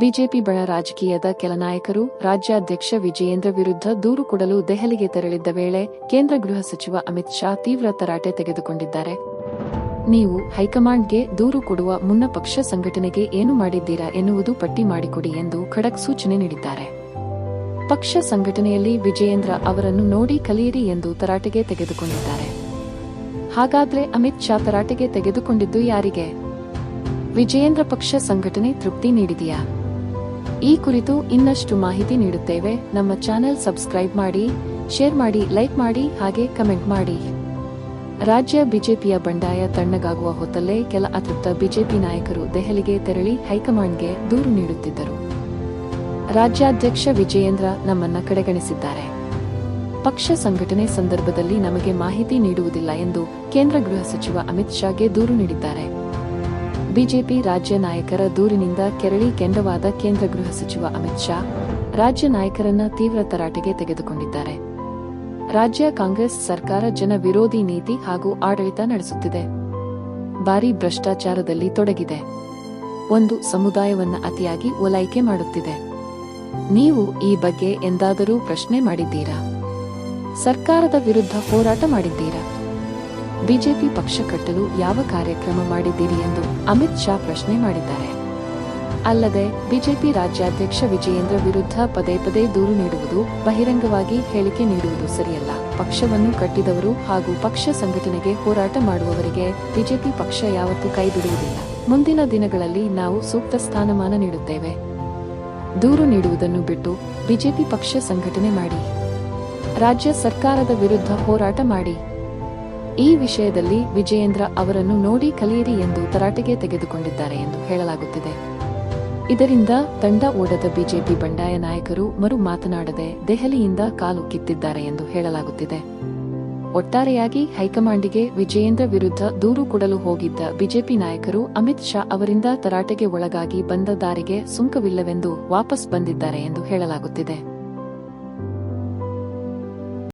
BJP ಬಣ ರಾಜಕೀಯದ ಕೆಲ ನಾಯಕರು ರಾಜ್ಯಾಧ್ಯಕ್ಷ ವಿಜಯೇಂದ್ರ ವಿರುದ್ಧ ದೂರು ಕೊಡಲು ದೆಹಲಿಗೆ ತೆರಳಿದ್ದ ವೇಳೆ ಕೇಂದ್ರ ಗೃಹ ಸಚಿವ ಅಮಿತ್ ಶಾ ತೀವ್ರ ತರಾಟೆ ತೆಗೆದುಕೊಂಡಿದ್ದಾರೆ. ನೀವು ಹೈಕಮಾಂಡ್ಗೆ ದೂರು ಕೊಡುವ ಮುನ್ನ ಪಕ್ಷ ಸಂಘಟನೆಗೆ ಏನು ಮಾಡಿದ್ದೀರಾ ಎನ್ನುವುದು ಪಟ್ಟಿ ಮಾಡಿಕೊಡಿ ಎಂದು ಖಡಕ್ ಸೂಚನೆ ನೀಡಿದ್ದಾರೆ. ಪಕ್ಷ ಸಂಘಟನೆಯಲ್ಲಿ ವಿಜಯೇಂದ್ರ ಅವರನ್ನು ನೋಡಿ ಕಲಿಯಿರಿ ಎಂದು ತರಾಟೆಗೆ ತೆಗೆದುಕೊಂಡಿದ್ದಾರೆ. ಹಾಗಾದ್ರೆ ಅಮಿತ್ ಶಾ ತರಾಟೆಗೆ ತೆಗೆದುಕೊಂಡಿದ್ದು ಯಾರಿಗೆ? ವಿಜಯೇಂದ್ರ ಪಕ್ಷ ಸಂಘಟನೆ ತೃಪ್ತಿ ನೀಡಿದೆಯಾ? ಈ ಕುರಿತು ಇನ್ನಷ್ಟು ಮಾಹಿತಿ ನೀಡುತ್ತೇವೆ. ನಮ್ಮ ಚಾನೆಲ್ ಸಬ್ಸ್ಕ್ರೈಬ್ ಮಾಡಿ, ಶೇರ್ ಮಾಡಿ, ಲೈಕ್ ಮಾಡಿ, ಹಾಗೆ ಕಮೆಂಟ್ ಮಾಡಿ. ರಾಜ್ಯ ಬಿಜೆಪಿಯ ಬಂಡಾಯ ತಣ್ಣಗಾಗುವ ಹೊತ್ತಲ್ಲೇ ಕೆಲ ಅತೃಪ್ತ ಬಿಜೆಪಿ ನಾಯಕರು ದೆಹಲಿಗೆ ತೆರಳಿ ಹೈಕಮಾಂಡ್ಗೆ ದೂರು ನೀಡುತ್ತಿದ್ದರು. ರಾಜ್ಯಾಧ್ಯಕ್ಷ ವಿಜಯೇಂದ್ರ ನಮ್ಮನ್ನ ಕಡೆಗಣಿಸಿದ್ದಾರೆ. ಪಕ್ಷ ಸಂಘಟನೆ ಸಂದರ್ಭದಲ್ಲಿ ನಮಗೆ ಮಾಹಿತಿ ನೀಡುವುದಿಲ್ಲ ಎಂದು ಕೇಂದ್ರ ಗೃಹ ಸಚಿವ ಅಮಿತ್ ಶಾಗೆ ದೂರು ನೀಡಿದ್ದಾರೆ. ಬಿಜೆಪಿ ರಾಜ್ಯ ನಾಯಕರ ದೂರಿನಿಂದ ಕೆರಳಿ ಕೆಂಡವಾದ ಕೇಂದ್ರ ಗೃಹ ಸಚಿವ ಅಮಿತ್ ಶಾ ರಾಜ್ಯ ನಾಯಕರನ್ನ ತೀವ್ರ ತರಾಟೆಗೆ ತೆಗೆದುಕೊಂಡಿದ್ದಾರೆ. ರಾಜ್ಯ ಕಾಂಗ್ರೆಸ್ ಸರ್ಕಾರ ಜನ ವಿರೋಧಿ ನೀತಿ ಹಾಗೂ ಆಡಳಿತ ನಡೆಸುತ್ತಿದೆ. ಭಾರಿ ಭ್ರಷ್ಟಾಚಾರದಲ್ಲಿ ತೊಡಗಿದೆ. ಒಂದು ಸಮುದಾಯವನ್ನ ಅತಿಯಾಗಿ ಓಲೈಕೆ ಮಾಡುತ್ತಿದೆ. ನೀವು ಈ ಬಗ್ಗೆ ಎಂದಾದರೂ ಪ್ರಶ್ನೆ ಮಾಡಿದ್ದೀರಾ? ಸರ್ಕಾರದ ವಿರುದ್ಧ ಹೋರಾಟ ಮಾಡಿದ್ದೀರಾ? ಬಿಜೆಪಿ ಪಕ್ಷ ಕಟ್ಟಲು ಯಾವ ಕಾರ್ಯಕ್ರಮ ಮಾಡಿದ್ದೀರಿ ಎಂದು ಅಮಿತ್ ಶಾ ಪ್ರಶ್ನೆ ಮಾಡಿದ್ದಾರೆ. ಅಲ್ಲದೆ, ಬಿಜೆಪಿ ರಾಜ್ಯಾಧ್ಯಕ್ಷ ವಿಜಯೇಂದ್ರ ವಿರುದ್ಧ ಪದೇ ಪದೇ ದೂರು ನೀಡುವುದು, ಬಹಿರಂಗವಾಗಿ ಹೇಳಿಕೆ ನೀಡುವುದು ಸರಿಯಲ್ಲ. ಪಕ್ಷವನ್ನು ಕಟ್ಟಿದವರು ಹಾಗೂ ಪಕ್ಷ ಸಂಘಟನೆಗೆ ಹೋರಾಟ ಮಾಡುವವರಿಗೆ ಬಿಜೆಪಿ ಪಕ್ಷ ಯಾವತ್ತೂ ಕೈ ಬಿಡುವುದಿಲ್ಲ. ಮುಂದಿನ ದಿನಗಳಲ್ಲಿ ನಾವು ಸೂಕ್ತ ಸ್ಥಾನಮಾನ ನೀಡುತ್ತೇವೆ. ದೂರು ನೀಡುವುದನ್ನು ಬಿಟ್ಟು ಬಿಜೆಪಿ ಪಕ್ಷ ಸಂಘಟನೆ ಮಾಡಿ. ರಾಜ್ಯ ಸರ್ಕಾರದ ವಿರುದ್ಧ ಹೋರಾಟ ಮಾಡಿ. ಈ ವಿಷಯದಲ್ಲಿ ವಿಜಯೇಂದ್ರ ಅವರನ್ನು ನೋಡಿ ಕಲಿಯಿರಿ ಎಂದು ತರಾಟೆಗೆ ತೆಗೆದುಕೊಂಡಿದ್ದಾರೆ ಎಂದು ಹೇಳಲಾಗುತ್ತಿದೆ. ಇದರಿಂದ ತಂಡ ಓಡದ ಬಿಜೆಪಿ ಬಂಡಾಯ ನಾಯಕರು ಮರು ಮಾತನಾಡದೆ ದೆಹಲಿಯಿಂದ ಕಾಲು ಕಿತ್ತಿದ್ದಾರೆ ಎಂದು ಹೇಳಲಾಗುತ್ತಿದೆ. ಒಟ್ಟಾರೆಯಾಗಿ ಹೈಕಮಾಂಡಿಗೆ ವಿಜಯೇಂದ್ರ ವಿರುದ್ಧ ದೂರು ಕೊಡಲು ಹೋಗಿದ್ದ ಬಿಜೆಪಿ ನಾಯಕರು ಅಮಿತ್ ಶಾ ಅವರಿಂದ ತರಾಟೆಗೆ ಒಳಗಾಗಿ ಬಂದ ದಾರಿಗೆ ಸುಂಕವಿಲ್ಲವೆಂದು ವಾಪಸ್ ಬಂದಿದ್ದಾರೆ ಎಂದು ಹೇಳಲಾಗುತ್ತಿದೆ.